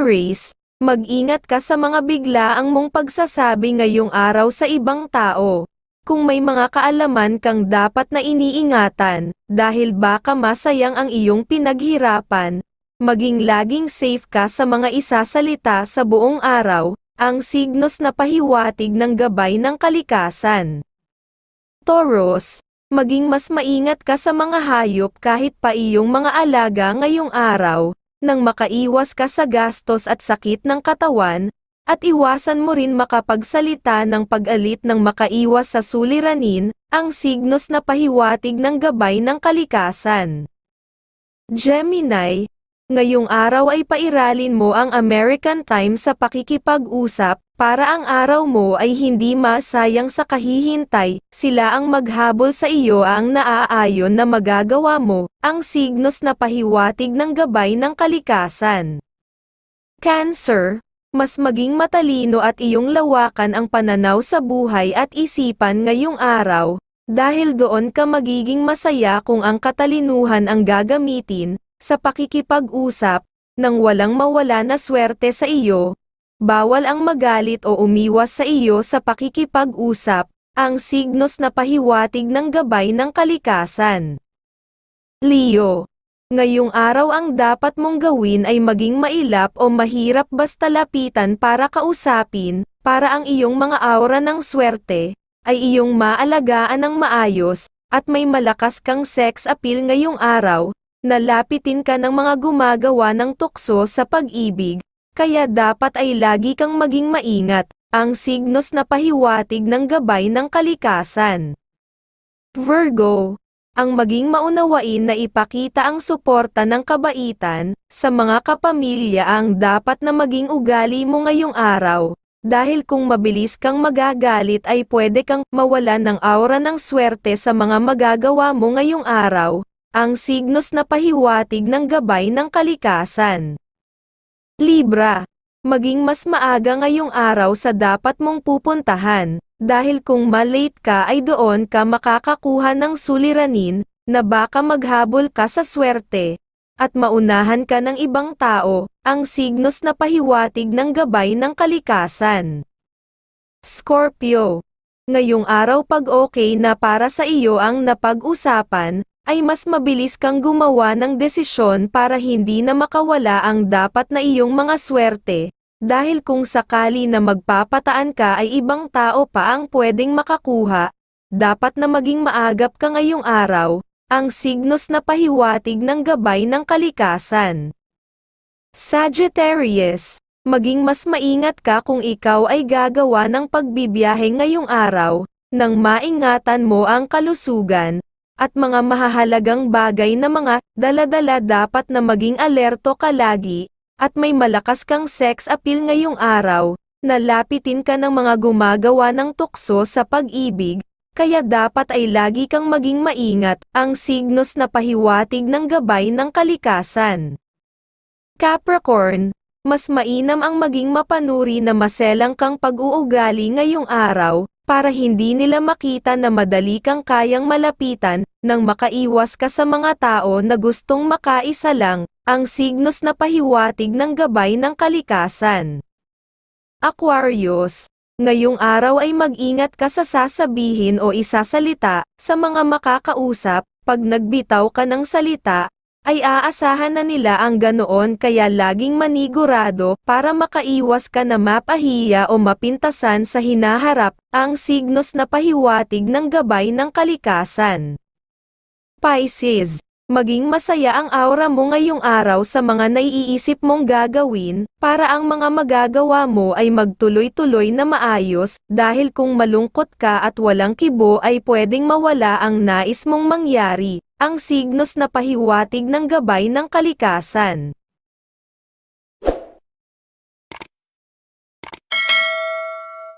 Aries, mag-ingat ka sa mga biglaang mong pagsasabi ngayong araw sa ibang tao. Kung may mga kaalaman kang dapat na iniingatan, dahil baka masayang ang iyong pinaghirapan, maging laging safe ka sa mga isasalita sa buong araw, ang signos na pahiwatig ng gabay ng kalikasan. Taurus, maging mas maingat ka sa mga hayop kahit pa iyong mga alaga ngayong araw, nang makaiwas ka sa gastos at sakit ng katawan, at iwasan mo rin makapagsalita ng pag-alit ng makaiwas sa suliranin, ang signos na pahiwatig ng gabay ng kalikasan. Gemini, ngayong araw ay pairalin mo ang American time sa pakikipag-usap, para ang araw mo ay hindi masayang sa kahihintay, sila ang maghabol sa iyo ang naaayon na magagawa mo, ang signos na pahiwatig ng gabay ng kalikasan. Cancer, mas maging matalino at iyong lawakan ang pananaw sa buhay at isipan ngayong araw, dahil doon ka magiging masaya kung ang katalinuhan ang gagamitin, sa pakikipag-usap, nang walang mawala na swerte sa iyo, bawal ang magalit o umiwas sa iyo sa pakikipag-usap, ang signos na pahiwatig ng gabay ng kalikasan. Leo, ngayong araw ang dapat mong gawin ay maging mailap o mahirap basta lapitan para kausapin, para ang iyong mga aura ng swerte, ay iyong maalagaan ng maayos, at may malakas kang sex appeal ngayong araw, nalapitin ka ng mga gumagawa ng tukso sa pag-ibig, kaya dapat ay lagi kang maging maingat, ang signos na pahiwatig ng gabay ng kalikasan. Virgo, ang maging maunawain na ipakita ang suporta ng kabaitan, sa mga kapamilya ang dapat na maging ugali mo ngayong araw, dahil kung mabilis kang magagalit ay pwede kang mawalan ng aura ng swerte sa mga magagawa mo ngayong araw, ang signos na pahiwatig ng gabay ng kalikasan. Libra, maging mas maaga ngayong araw sa dapat mong pupuntahan, dahil kung malate ka ay doon ka makakakuha ng suliranin, na baka maghabol ka sa swerte, at maunahan ka ng ibang tao, ang signos na pahiwatig ng gabay ng kalikasan. Scorpio, ngayong araw pag okay na para sa iyo ang napag-usapan, ay mas mabilis kang gumawa ng desisyon para hindi na makawala ang dapat na iyong mga swerte, dahil kung sakali na magpapataan ka ay ibang tao pa ang pwedeng makakuha, dapat na maging maagap ka ngayong araw, ang signos na pahiwatig ng gabay ng kalikasan. Sagittarius, maging mas maingat ka kung ikaw ay gagawa ng pagbibiyahe ngayong araw, nang maingatan mo ang kalusugan, at mga mahahalagang bagay na mga daladala dapat na maging alerto ka lagi, at may malakas kang sex appeal ngayong araw, nalapitin ka ng mga gumagawa ng tukso sa pag-ibig, kaya dapat ay lagi kang maging maingat, ang signos na pahiwatig ng gabay ng kalikasan. Capricorn, mas mainam ang maging mapanuri na maselang kang pag-uugali ngayong araw, para hindi nila makita na madali kang kayang malapitan, nang makaiwas ka sa mga tao na gustong makaisa lang, ang signos na pahiwatig ng gabay ng kalikasan. Aquarius, ngayong araw ay mag-ingat ka sa sasabihin o isasalita, sa mga makakausap, pag nagbitaw ka ng salita, ay aasahan na nila ang ganoon kaya laging manigurado para makaiwas ka na mapahiya o mapintasan sa hinaharap, ang signos na pahiwatig ng gabay ng kalikasan. Pisces, maging masaya ang aura mo ngayong araw sa mga naiisip mong gagawin, para ang mga magagawa mo ay magtuloy-tuloy na maayos, dahil kung malungkot ka at walang kibo ay pwedeng mawala ang nais mong mangyari, ang signos na pahiwatig ng gabay ng kalikasan.